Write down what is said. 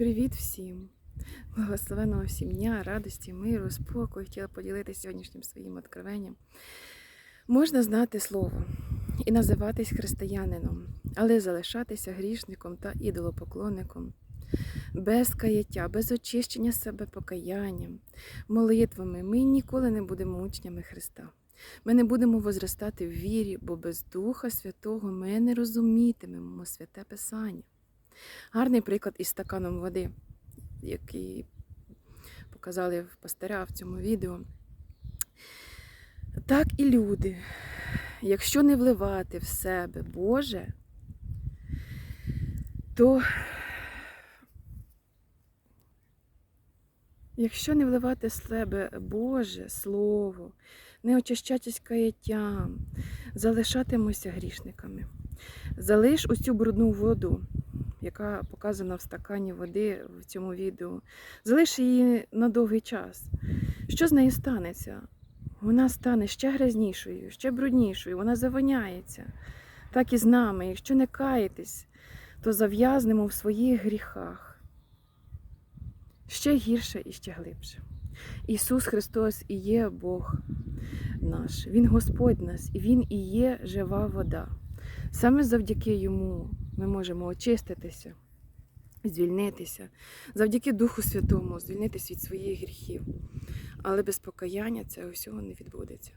Привіт всім! Благословеного всім дня, радості, миру, спокою. Хотіла поділитися сьогоднішнім своїм откровенням. Можна знати слово і називатись християнином, але залишатися грішником та ідолопоклонником. Без каяття, без очищення себе покаянням, молитвами ми ніколи не будемо учнями Христа. Ми не будемо возростати в вірі, бо без Духа Святого ми не розумітимемо святе Писання. Гарний приклад із стаканом води, який показали в пастиря в цьому відео. Так і люди, якщо не вливати в себе Боже, то якщо не вливати в себе Боже Слово, не очищатись каяттям, залишатимося грішниками. Залиш усю брудну воду, яка показана в стакані води в цьому відео. Залиш її на довгий час. Що з нею станеться? Вона стане ще грязнішою, ще бруднішою, вона завоняється. Так і з нами. Якщо не каєтесь, то зав'язнемо в своїх гріхах. Ще гірше і ще глибше. Ісус Христос і є Бог наш, Він Господь нас, і Він і є жива вода. Саме завдяки Йому ми можемо очиститися, звільнитися, завдяки Духу Святому звільнитися від своїх гріхів. Але без покаяння цього всього не відбудеться.